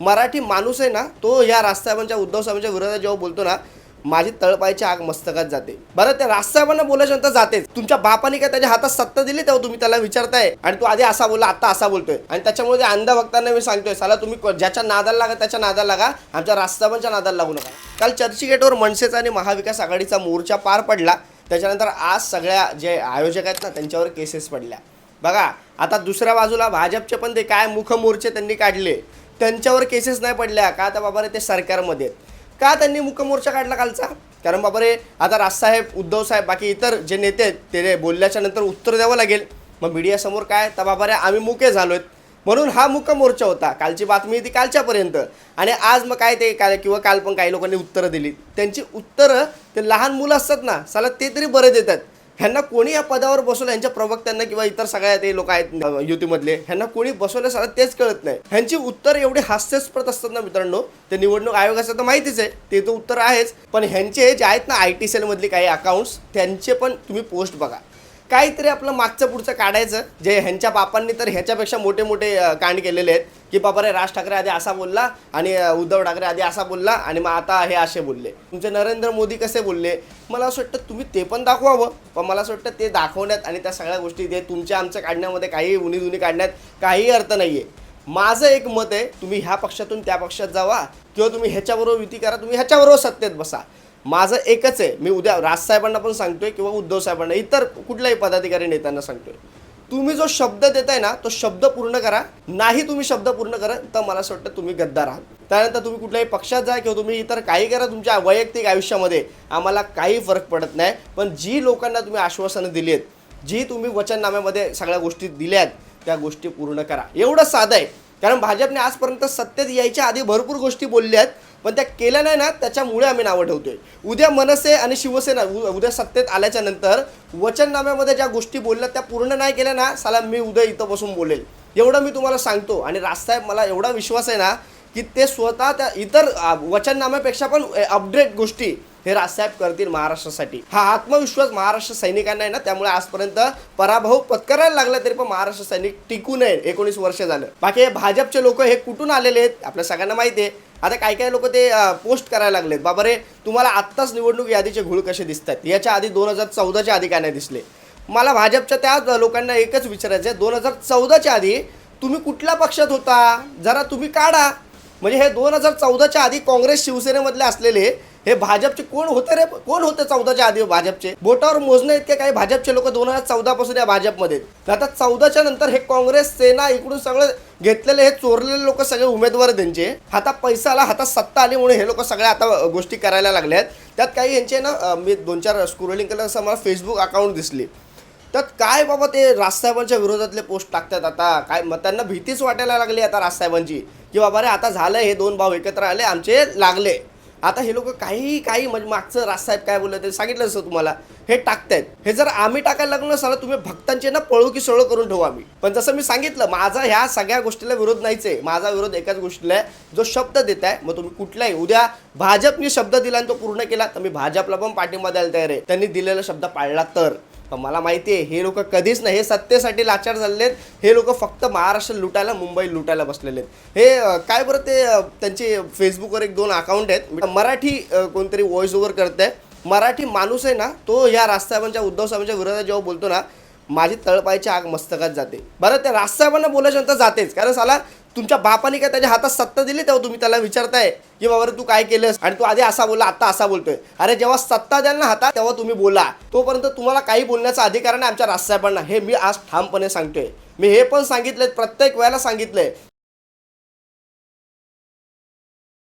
मराठी माणूस आहे ना तो ह्या राजसाहेबांच्या उद्धव साहेबांच्या विरोधात जेव्हा बोलतो ना माझी तळपायची आग मस्तकात जाते. बरं त्या राजसाहेबांना बोलायच्या जाते जातेच. तुमच्या बापाने काय त्याच्या हातात सत्ता दिली तेव्हा तुम्ही त्याला विचारताय? आणि तू आधी असा बोलला आता असा बोलतोय. आणि त्याच्यामुळे ते अंध भक्तांना मी सांगतोय साला तुम्ही ज्याच्या नादाला लागा त्याच्या नादाला लागा. आमच्या राजसाहेबांच्या नादाला लागू नका. काल चर्चगेटवर मनसेचा आणि महाविकास आघाडीचा मोर्चा पार पडला. त्याच्यानंतर आज सगळ्या जे आयोजक आहेत ना त्यांच्यावर केसेस पडल्या. बघा आता दुसऱ्या बाजूला भाजपचे पण ते काय मुख मोर्चे त्यांनी काढले. त्यांच्यावर केसेस नाही पडल्या. का तर बाबा रे ते सरकारमध्ये का त्यांनी मुकमोर्चा काढला कालचा? कारण बाबा रे आता राजसाहेब उद्धव साहेब बाकी इतर जे नेते आहेत ते बोलल्याच्या नंतर उत्तर द्यावं लागेल. मग मीडियासमोर काय? तर बाबा रे आम्ही मुके झालो आहेत म्हणून हा मुख मोर्चा होता. कालची बातमी ती कालच्यापर्यंत. आणि आज मग काय ते काय किंवा काल पण काही लोकांनी उत्तरं दिली. त्यांची उत्तरं ते लहान मुलं असतात ना साला ते तरी बरे देतात. ह्यांना कोणी या पदावर बसवलं ह्यांच्या प्रवक्त्यांना किंवा इतर सगळ्या ते लोक आहेत युतीमधले ह्यांना कोणी बसवलं सगळं तेच कळत नाही. ह्यांची उत्तर एवढे हास्यास्पद असतात ना मित्रांनो ते निवडणूक आयोगाचं तर माहितीच आहे ते तर उत्तर आहेच पण ह्यांचे जे आहेत ना आय टी सेलमधले काही अकाउंट्स त्यांचे पण तुम्ही पोस्ट बघा. काहीतरी आपलं मागचं पुढचं काढायचं. जे ह्यांच्या बापांनी तर ह्याच्यापेक्षा मोठे मोठे कांड केलेले आहेत. की बाबा रे राज ठाकरे आधी असा बोलला आणि उद्धव ठाकरे आधी असा बोलला आणि मग आता हे असे बोलले. तुमचे नरेंद्र मोदी कसे बोलले? मला असं वाटतं तुम्ही ते पण दाखवावं. पण मला असं वाटतं ते दाखवण्यात आणि त्या सगळ्या गोष्टी ते तुमच्या आमच्या काढण्यामध्ये काही उनी दुनी काढण्यात काही अर्थ नाही आहे माझं एक मत आहे तुम्ही ह्या पक्षातून त्या पक्षात जावा किंवा तुम्ही ह्याच्याबरोबर युती करा तुम्ही ह्याच्याबरोबर सत्तेत बसा. माझं एकच आहे. मी उद्या राजसाहेबांना पण सांगतोय किंवा उद्धव साहेबांना इतर कुठल्याही पदाधिकारी नेत्यांना सांगतोय. तुम्ही जो शब्द देताय ना तो शब्द पूर्ण करा. नाही तुम्ही शब्द पूर्ण करा तर मला असं वाटतं तुम्ही गद्दार आहात. त्यानंतर तुम्ही कुठल्याही पक्षात जा किंवा तुम्ही इतर काही करा तुमच्या वैयक्तिक आयुष्यामध्ये आम्हाला काही फरक पडत नाही. पण जी लोकांना तुम्ही आश्वासनं दिली आहेत जी तुम्ही वचननाम्यामध्ये सगळ्या गोष्टी दिल्या आहेत त्या गोष्टी पूर्ण करा. एवढं साधं आहे. कारण भाजपने आजपर्यंत सत्तेत यायच्या आधी भरपूर गोष्टी बोलल्या आहेत पण त्या केल्या नाही ना त्याच्यामुळे आम्ही नावं ठेवतोय. उद्या मनसे आणि शिवसेना उ- उद्या सत्तेत आल्याच्यानंतर वचननाम्यामध्ये ज्या गोष्टी बोलल्या त्या पूर्ण नाही केल्या ना साला मी उद्या इथं बसून बोलेल. एवढं मी तुम्हाला सांगतो. आणि राजसाहेब मला एवढा विश्वास आहे ना की ते स्वतः त्या इतर वचननाम्यापेक्षा पण अपडेट गोष्टी हे राजसाहेब करतील महाराष्ट्रासाठी. हा आत्मविश्वास महाराष्ट्र सैनिकांना आहे ना त्यामुळे आजपर्यंत पराभव पत्करायला लागला तरी पण महाराष्ट्र सैनिक टिकू नये एकोणीस वर्ष झालं. बाकी हे भाजपचे लोक हे कुठून आलेले आहेत आपल्या सगळ्यांना माहिती आहे. आता काही काही लोक ते पोस्ट करायला लागलेत बाबा रे तुम्हाला आत्ताच निवडणूक यादीचे घुळ कसे दिसत आहेत याच्या आधी दोन हजार चौदाच्या आधी काय नाही दिसले. मला भाजपच्या त्या लोकांना एकच विचारायचं आहे दोन हजार चौदाच्या आधी तुम्ही कुठल्या पक्षात होता? जरा तुम्ही काढा. म्हणजे हे दोन हजार चौदाच्या आधी काँग्रेस शिवसेनेमधले असलेले हे भाजपचे कोण होते रे? कोण होते चौदाच्या आधी भाजपचे? बोटावर मोजणे इतके काही भाजपचे लोक दोन हजार चौदा पासून या भाजपमध्ये आता चौदाच्या नंतर हे काँग्रेस सेना इकडून सगळं घेतलेले हे चोरलेले लोक सगळे उमेदवार त्यांचे. हातात पैसा आला हातात सत्ता आली म्हणून हे लोक सगळ्या आता गोष्टी करायला लागल्या आहेत. त्यात काही यांचे ना मी दोन चार स्क्रोलिंग केलं असं मला फेसबुक अकाउंट दिसली. तर काय बाबा ते राजसाहेबांच्या विरोधातले पोस्ट टाकतात आता? काय मग त्यांना भीतीच वाटायला लागली आता राजसाहेबांची की बाबा रे आता झालं हे दोन भाऊ एकत्र आले आमचे लागले. आता हे लोक काही काही म्हणजे मागचं राजसाहेब काय बोलले ते सांगितलं असं तुम्हाला. हे टाकतायत. हे जर आम्ही टाकायला लागलो नसलं तुम्ही भक्तांचे ना पळू की सळू करून ठेवू आम्ही. पण जसं मी सांगितलं माझा ह्या सगळ्या गोष्टीला विरोध नाहीच आहे. माझा विरोध एकाच गोष्टीला आहे. जो शब्द देत आहे मग तुम्ही कुठलाही उद्या भाजपने शब्द दिला आणि तो पूर्ण केला तर मी भाजपला पण पाठिंबा द्यायला तयार आहे. त्यांनी दिलेला शब्द पाळला तर. मला माहिती आहे हे लोक कधीच नाही हे सत्तेसाठी लाचार झालेले आहेत हे लोक फक्त महाराष्ट्र लुटायला मुंबई लुटायला बसलेले आहेत हे काय बरं ते त्यांचे फेसबुकवर एक दोन अकाउंट आहेत. मराठी कोणतरी व्हॉइस ओव्हर करते मराठी माणूस आहे ना तो ह्या राजसाहेबांच्या उद्धव साहेबांच्या विरोधात जेव्हा बोलतो ना माझी तळपायची आग मस्तकात जाते. बरं त्या राजसाहेबांना बोलायच्या नंतर जातेच. कारण साला तुमच्या बापाने काय त्याच्या हातात सत्ता दिली तेव्हा तुम्ही त्याला विचारताय की बाबा रे तू काय केलंस? आणि तू आधी असा बोलला आता असा बोलतोय. अरे जेव्हा सत्ता द्याल ना हातात तेव्हा तुम्ही बोला. तोपर्यंत तुम्हाला काही बोलण्याचा अधिकार नाही आमच्या राजसाहेबांना. हे मी आज ठामपणे सांगतोय. मी हे पण सांगितलंय प्रत्येक वेळेला सांगितलंय.